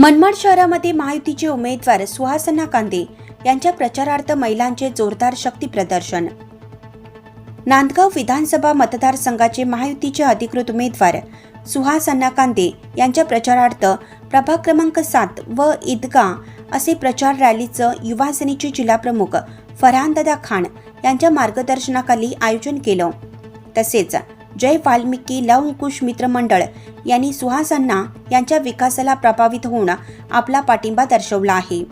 मनमाड शहरामध्ये महायुतीचे उमेदवार सुहासना कांदे यांच्या प्रचारार्थ महिलांचे जोरदार शक्ती प्रदर्शन. नांदगाव विधानसभा मतदारसंघाचे महायुतीचे अधिकृत उमेदवार सुहासना कांदे यांच्या प्रचारार्थ प्रभाग क्रमांक सात व ईदगा असे प्रचार रॅलीचं युवा सेनेचे जिल्हाप्रमुख फरहानदादा खान यांच्या मार्गदर्शनाखाली आयोजन केलं. तसेच जय वाल्मिकी लव मित्र मंडळ यांनी सुहासांना यांच्या विकासाला प्रभावित होऊन आपला पाठिंबा दर्शवला आहे.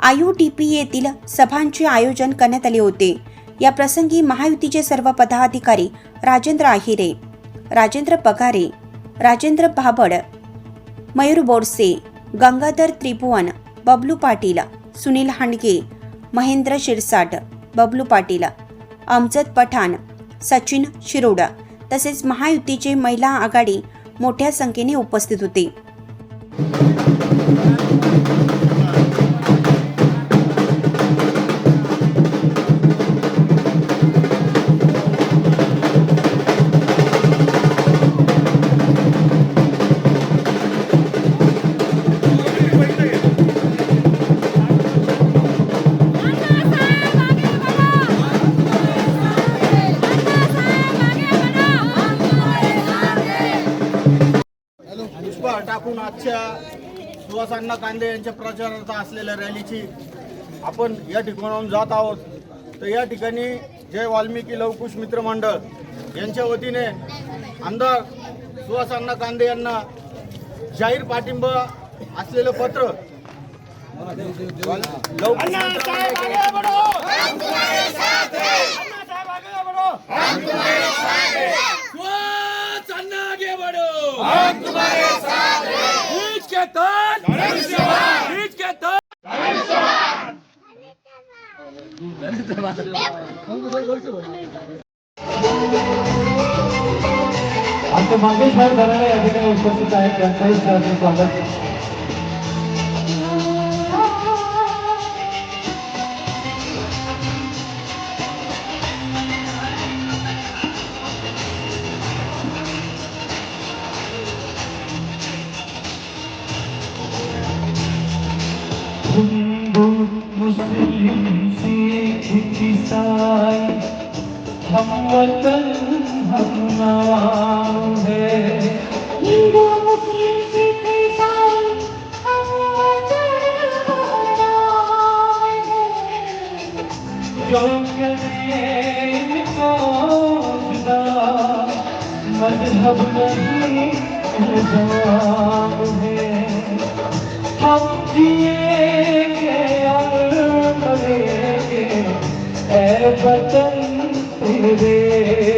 आयू टी पी येथील सभांचे आयोजन करण्यात आले होते. या प्रसंगी महायुतीचे सर्व पदाधिकारी राजेंद्र आहिरे राजेंद्र पगारे राजेंद्र भाबड मयूर बोरसे गंगाधर त्रिभुवन बबलू पाटील सुनील हांडगे महेंद्र शिरसाट बबलू पाटील अमजद पठाण सचिन शिरोडा तसेच महायुतीचे महिला आघाडी मोठ्या संख्येने उपस्थित होते. टाकून आजच्या सुहासांना कांदे यांच्या प्रचारार्थ असलेल्या रॅलीची आपण या ठिकाणाहून जात आहोत. तर या ठिकाणी जय वाल्मिकी लवकुश मित्र मंडळ यांच्या वतीने आमदार सुहासांना कांदे यांना जाहीर पाठिंबा असलेलं पत्र लवकुश आमचे मंगेश भाई धनारे या ठिकाणी उपस्थित आहेत. त्यांचंही सहर्ष स्वागत. हम वतन हम नवाब है हिंदू मुस्लिम सिख ईसाई हम वतन हमारा है जो करे इनको जुदा मजहब नहीं इल्जाम है हम जिएंगे और मरेंगे ऐ वतन तेरे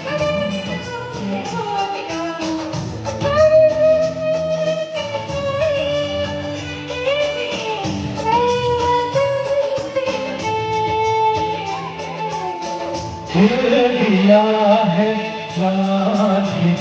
दिया है साथी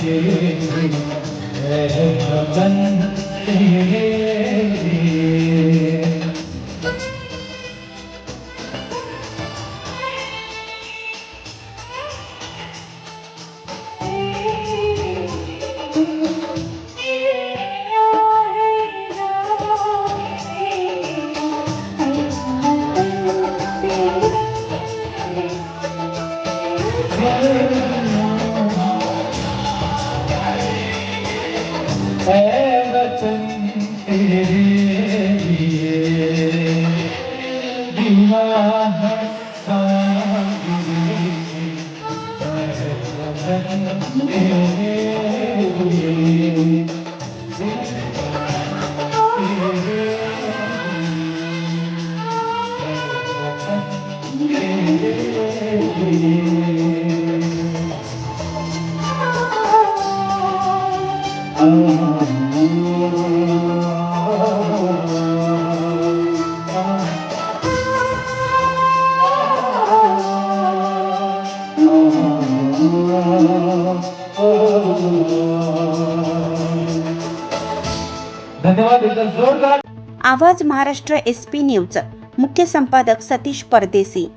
है गगन तेरे आवाज महाराष्ट्र एस पी न्यूज मुख्य संपादक सतीश परदेसी.